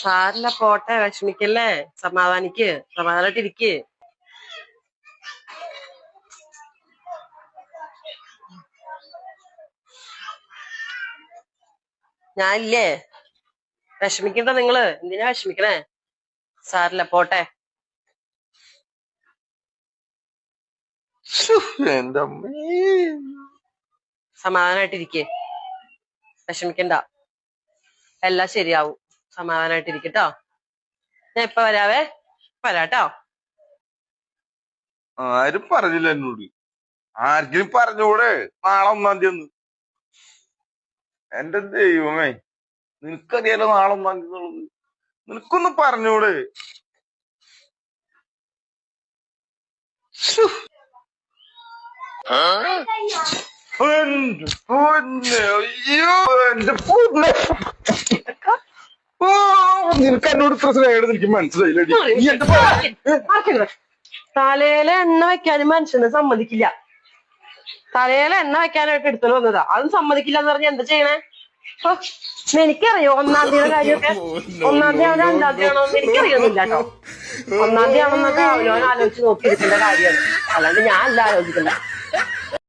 സാരില്ല പോട്ടെ വിഷമിക്കല്ലേ? സമാധാനിക്ക്. സമാധാനായിട്ടിരിക്ക് ഞാനില്ലേ? വിഷമിക്കണ്ട നിങ്ങൾ. എന്തിനാ വിഷമിക്കണേ? സാറില്ല പോട്ടെ സമാധാനായിട്ടിരിക്കെ വിഷമിക്കണ്ട. എല്ലാം ശരിയാവും. സമാധാനായിട്ടിരിക്കട്ടോ. ഞാൻ ഇപ്പൊ വരാവേ. വരാട്ടോ ആരും പറഞ്ഞില്ല എന്നോട്. ആർക്കും പറഞ്ഞൂടെ? നാളെ ഒന്നാം തീയതി ഒന്ന് എന്റെ ദൈവമേ നിനക്കറിയാലോ നാളെ ഒന്നാം തീയതി എന്നുള്ളത്? നിനക്കൊന്ന് പറഞ്ഞൂടെ? ശ്ശോ. എന്റെ പൊന്നെ, അയ്യോ, എന്റെ നിനക്ക് എന്നോട് ഇത്ര സ്നേഹം എനിക്ക് ആർക്കരുത്. തലയിലെ എണ്ണ വെക്കാനും മനുഷ്യനെ സമ്മതിക്കില്ല. തലയിലെ എണ്ണ വെക്കാനായിട്ട് എടുത്തോണ്ട് വന്നതാ. അതും സമ്മതിക്കില്ല എന്ന് പറഞ്ഞ എന്താ ചെയ്യണേ? എനിക്കറിയോ ഒന്നാം തീയതി കാര്യമൊക്കെ? ഒന്നാം തീയതി ആണോ രണ്ടാം തീയതി ആണോ എനിക്കറിയൊന്നുമില്ല കേട്ടോ. ഒന്നാം തീയതി ആണെന്നൊക്കെ അവനവൻ ആലോചിച്ച് നോക്കിയിരിക്കേണ്ട കാര്യമാണ്. അല്ലാണ്ട് ഞാൻ അല്ല ആലോചിക്കണ്ട.